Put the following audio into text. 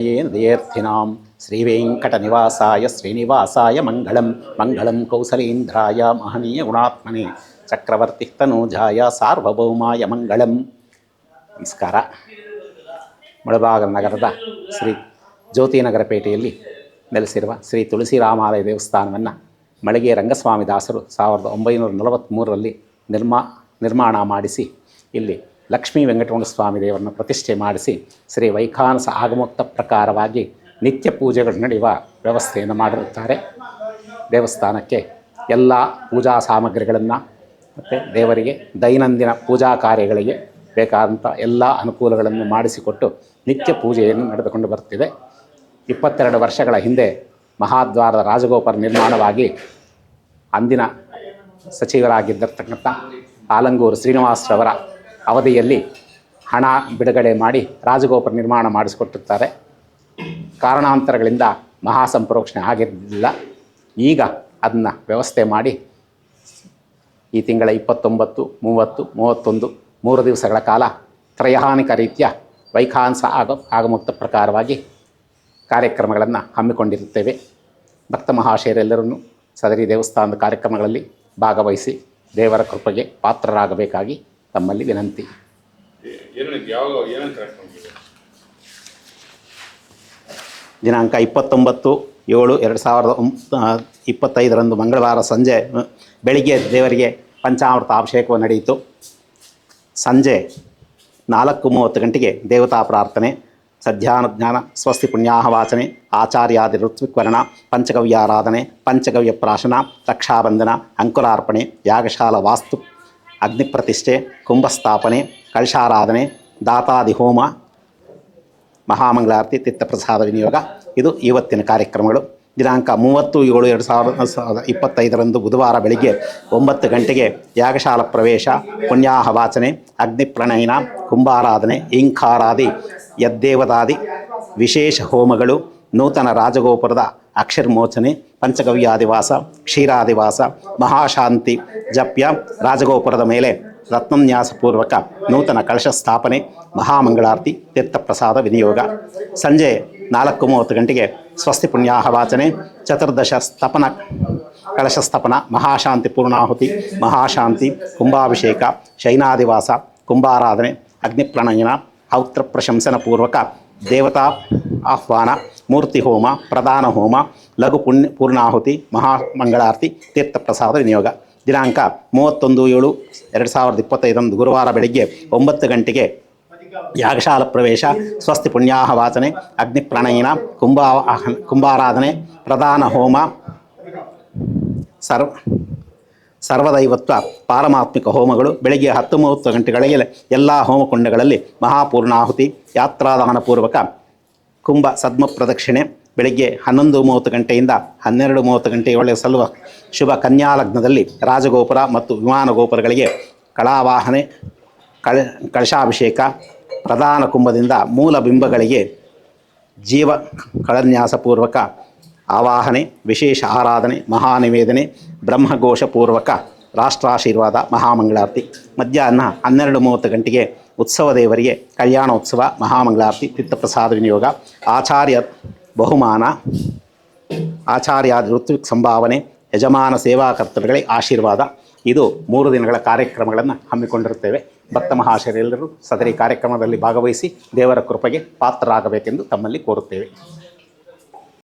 ೇರ್ಥಿನಾಂ ಶ್ರೀವೆಂಕಟನಿವಾಸಾಯ ಶ್ರೀನಿವಾಸಾಯ ಮಂಗಳಂ ಮಂಗಳಂ ಕೌಸಲೇಂದ್ರಾಯ ಮಹನೀಯ ಗುಣಾತ್ಮನೆ ಚಕ್ರವರ್ತಿ ತನೂಜಾಯ ಸಾರ್ವಭೌಮಾಯ ಮಂಗಳಂ ನಮಸ್ಕಾರ ಮುಳಬಾಗ ನಗರದ ಶ್ರೀ ಜ್ಯೋತಿನಗರ ಪೇಟೆಯಲ್ಲಿ ನೆಲೆಸಿರುವ ಶ್ರೀ ತುಳಸಿ ತುಳಸಿರಾಮಾಲಯ ದೇವಸ್ಥಾನವನ್ನು ಮಳಿಗೆ ರಂಗಸ್ವಾಮಿ ದಾಸರು ಸಾವಿರದ ಒಂಬೈನೂರ ನಲವತ್ತ್ಮೂರರಲ್ಲಿ ನಿರ್ಮಾ ನಿರ್ಮಾಣ ಮಾಡಿಸಿ ಇಲ್ಲಿ ಲಕ್ಷ್ಮೀ ವೆಂಕಟರಮಣ ಸ್ವಾಮಿ ದೇವರನ್ನು ಪ್ರತಿಷ್ಠೆ ಮಾಡಿಸಿ ಶ್ರೀ ವೈಖಾನಸ ಆಗಮೋಕ್ತ ಪ್ರಕಾರವಾಗಿ ನಿತ್ಯ ಪೂಜೆಗಳು ನಡೆಯುವ ವ್ಯವಸ್ಥೆಯನ್ನು ಮಾಡಿರುತ್ತಾರೆ. ದೇವಸ್ಥಾನಕ್ಕೆ ಎಲ್ಲ ಪೂಜಾ ಸಾಮಗ್ರಿಗಳನ್ನು ಮತ್ತು ದೇವರಿಗೆ ದೈನಂದಿನ ಪೂಜಾ ಕಾರ್ಯಗಳಿಗೆ ಬೇಕಾದಂಥ ಎಲ್ಲ ಅನುಕೂಲಗಳನ್ನು ಮಾಡಿಸಿಕೊಟ್ಟು ನಿತ್ಯ ಪೂಜೆಯನ್ನು ನಡೆದುಕೊಂಡು ಬರ್ತಿದೆ ಇಪ್ಪತ್ತೆರಡು ವರ್ಷಗಳ ಹಿಂದೆ ಮಹಾದ್ವಾರದ ರಾಜಗೋಪುರ ನಿರ್ಮಾಣವಾಗಿ ಅಂದಿನ ಸಚಿವರಾಗಿದ್ದಿರ್ತಕ್ಕಂಥ ಆಲಂಗೂರು ಶ್ರೀನಿವಾಸರವರ ಅವಧಿಯಲ್ಲಿ ಹಣ ಬಿಡುಗಡೆ ಮಾಡಿ ರಾಜಗೋಪುರ ನಿರ್ಮಾಣ ಮಾಡಿಸಿಕೊಟ್ಟಿರ್ತಾರೆ. ಕಾರಣಾಂತರಗಳಿಂದ ಮಹಾಸಂಪ್ರೋಕ್ಷಣೆ ಆಗಿರಲಿಲ್ಲ. ಈಗ ಅದನ್ನು ವ್ಯವಸ್ಥೆ ಮಾಡಿ ಈ ತಿಂಗಳ ಇಪ್ಪತ್ತೊಂಬತ್ತು, ಮೂವತ್ತು, ಮೂವತ್ತೊಂದು, ಮೂರು ದಿವಸಗಳ ಕಾಲ ತ್ರಯಾನಿಕ ರೀತಿಯ ವೈಖಾಂಸ ಆಗ, ಆಗಮುಕ್ತ ಪ್ರಕಾರವಾಗಿ ಕಾರ್ಯಕ್ರಮಗಳನ್ನು ಹಮ್ಮಿಕೊಂಡಿರುತ್ತೇವೆ. ಭಕ್ತ ಮಹಾಶಯರೆಲ್ಲರನ್ನು ಸದರಿ ದೇವಸ್ಥಾನದ ಕಾರ್ಯಕ್ರಮಗಳಲ್ಲಿ ಭಾಗವಹಿಸಿ ದೇವರ ಕೃಪೆಗೆ ಪಾತ್ರರಾಗಬೇಕಾಗಿ ತಮ್ಮಲ್ಲಿ ವಿನಂತಿ. ದಿನಾಂಕ ಇಪ್ಪತ್ತೊಂಬತ್ತು ಏಳು ಎರಡು ಸಾವಿರದ ಇಪ್ಪತ್ತೈದರಂದು ಮಂಗಳವಾರ ಸಂಜೆ ಬೆಳಿಗ್ಗೆ ದೇವರಿಗೆ ಪಂಚಾಮೃತ ಅಭಿಷೇಕವು ನಡೆಯಿತು. ಸಂಜೆ ನಾಲ್ಕು ಮೂವತ್ತು ಗಂಟೆಗೆ ದೇವತಾ ಪ್ರಾರ್ಥನೆ ಸಧ್ಯಾನುಜ್ಞಾನ ಸ್ವಸ್ತಿ ಪುಣ್ಯಾಹ ವಾಚನೆ ಆಚಾರ್ಯಾದಿ ಋತ್ವಿಕ್ವರಣ ಪಂಚಗವ್ಯಾರಾಧನೆ ಪಂಚಗವ್ಯ ಪ್ರಾಶನ ರಕ್ಷಾಬಂಧನ ಅಂಕುರಾರ್ಪಣೆ ಯಾಗಶಾಲ ವಾಸ್ತು ಅಗ್ನಿಪ್ರತಿಷ್ಠೆ, ಕುಂಭಸ್ಥಾಪನೆ ಕಳಶಾರಾಧನೆ ದಾತಾದಿ ಹೋಮ, ಮಹಾಮಂಗಳಾರತಿ, ತೀರ್ಥಪ್ರಸಾದ ವಿನಿಯೋಗ. ಇದು ಇವತ್ತಿನ ಕಾರ್ಯಕ್ರಮಗಳು. ದಿನಾಂಕ ಮೂವತ್ತು ಏಳು ಎರಡು ಸಾವಿರದ ಇಪ್ಪತ್ತೈದರಂದು ಬುಧವಾರ ಬೆಳಿಗ್ಗೆ ಒಂಬತ್ತು ಗಂಟೆಗೆ ಯಾಗಶಾಲ ಪ್ರವೇಶ ಪುಣ್ಯಾಹ ವಾಚನೆ ಅಗ್ನಿ ಪ್ರಣಯನ ಕುಂಭಾರಾಧನೆ ಇಂಕಾರಾದಿ ಯದ್ದೇವದಾದಿ ವಿಶೇಷ ಹೋಮಗಳು, ನೂತನ ರಾಜಗೋಪುರದ ಅಕ್ಷರಮೋಚನೆ ಪಂಚಗವ್ಯಾದಿವಾಸ ಕ್ಷೀರಾದಿವಾಸ ಮಹಾಶಾಂತಿ ಜಪ್ಯ ರಾಜಗೋಪುರದ ಮೇಲೆ ರತ್ನನ್ಯಾಸಪೂರ್ವಕ ನೂತನ ಕಳಶ ಸ್ಥಾಪನೆ ಮಹಾಮಂಗಳಾರತಿ ತೀರ್ಥಪ್ರಸಾದ ವಿನಿಯೋಗ ಸಂಜೆ ನಾಲ್ಕು ಮೂವತ್ತು ಗಂಟೆಗೆ ಸ್ವಸ್ತಿ ಪುಣ್ಯಾಹ ವಾಚನೆ ಚತುರ್ದಶ ಸ್ಥಪನ ಕಳಶ ಸ್ಥಪನ ಮಹಾಶಾಂತಿ ಪೂರ್ಣಾಹುತಿ ಮಹಾಶಾಂತಿ ಕುಂಭಾಭಿಷೇಕ ಶೈನಾದಿವಾಸ ಕುಂಭಾರಾಧನೆ ಅಗ್ನಿಪ್ರಣಯನ ಔತ್ರ ಪ್ರಶಂಸನ ಪೂರ್ವಕ ದೇವತಾ ಆಹ್ವಾನ ಮೂರ್ತಿ ಹೋಮ ಪ್ರಧಾನ ಹೋಮ ಲಘು ಪುಣ್ಯ ಪೂರ್ಣಾಹುತಿ ಮಹಾಮಂಗಳಾರತಿ ತೀರ್ಥಪ್ರಸಾದ ವಿನಿಯೋಗ ದಿನಾಂಕ ಮೂವತ್ತೊಂದು ಏಳು ಎರಡು ಸಾವಿರದ ಇಪ್ಪತ್ತೈದರಂದು ಗುರುವಾರ ಬೆಳಗ್ಗೆ ಒಂಬತ್ತು ಗಂಟೆಗೆ ಯಾಗಶಾಲ ಪ್ರವೇಶ ಸ್ವಸ್ತಿ ಪುಣ್ಯಾಹ ವಾಚನೆ ಅಗ್ನಿ ಪ್ರಣಯನ ಕುಂಭಾ ಕುಂಭಾರಾಧನೆ ಪ್ರಧಾನ ಹೋಮ ಸರ್ವ ಸರ್ವದೈವತ್ವ ಪಾರಮಾತ್ಮಿಕ ಹೋಮಗಳು. ಬೆಳಗ್ಗೆ ಹತ್ತು ಮೂವತ್ತು ಗಂಟೆಗಳಿಗೆ ಎಲ್ಲ ಹೋಮಕುಂಡಗಳಲ್ಲಿ ಮಹಾಪೂರ್ಣಾಹುತಿ ಯಾತ್ರಾದಾನ ಪೂರ್ವಕ ಕುಂಭ ಸದ್ಮ ಪ್ರದಕ್ಷಿಣೆ, ಬೆಳಗ್ಗೆ ಹನ್ನೊಂದು ಮೂವತ್ತು ಗಂಟೆಯಿಂದ ಹನ್ನೆರಡು ಮೂವತ್ತು ಗಂಟೆಯೊಳಗೆ ಸಲ್ಲುವ ಶುಭ ಕನ್ಯಾಲಗ್ನದಲ್ಲಿ ರಾಜಗೋಪುರ ಮತ್ತು ವಿಮಾನ ಗೋಪುರಗಳಿಗೆ ಕಳಾವಾಹನೆ, ಕಳ, ಕಳಶಾಭಿಷೇಕ, ಪ್ರಧಾನ ಕುಂಭದಿಂದ ಮೂಲ ಬಿಂಬಗಳಿಗೆ ಜೀವ ಕಳನ್ಯಾಸಪೂರ್ವಕ ಆವಾಹನೆ, ವಿಶೇಷ ಆರಾಧನೆ, ಮಹಾನಿವೇದನೆ, ಬ್ರಹ್ಮಘೋಷಪೂರ್ವಕ ರಾಷ್ಟ್ರಾಶೀರ್ವಾದ ಮಹಾಮಂಗಳಾರತಿ. ಮಧ್ಯಾಹ್ನ ಹನ್ನೆರಡು ಮೂವತ್ತು ಗಂಟೆಗೆ ಉತ್ಸವ ದೇವರಿಗೆ ಕಲ್ಯಾಣೋತ್ಸವ, ಮಹಾಮಂಗಳಾರತಿ, ತೀರ್ಥಪ್ರಸಾದ ವಿನಿಯೋಗ, ಆಚಾರ್ಯ ಬಹುಮಾನ, ಆಚಾರ್ಯ ಋತ್ವಿಕ್ ಸಂಭಾವನೆ, ಯಜಮಾನ ಸೇವಾ ಸೇವಾಕರ್ತರುಗಳಿಗೆ ಆಶೀರ್ವಾದ. ಇದು ಮೂರು ದಿನಗಳ ಕಾರ್ಯಕ್ರಮಗಳನ್ನು ಹಮ್ಮಿಕೊಂಡಿರುತ್ತೇವೆ. ಭಕ್ತ ಮಹಾಶಯರೆಲ್ಲರೂ ಸದರಿ ಕಾರ್ಯಕ್ರಮದಲ್ಲಿ ಭಾಗವಹಿಸಿ ದೇವರ ಕೃಪೆಗೆ ಪಾತ್ರರಾಗಬೇಕೆಂದು ತಮ್ಮಲ್ಲಿ ಕೋರುತ್ತೇವೆ.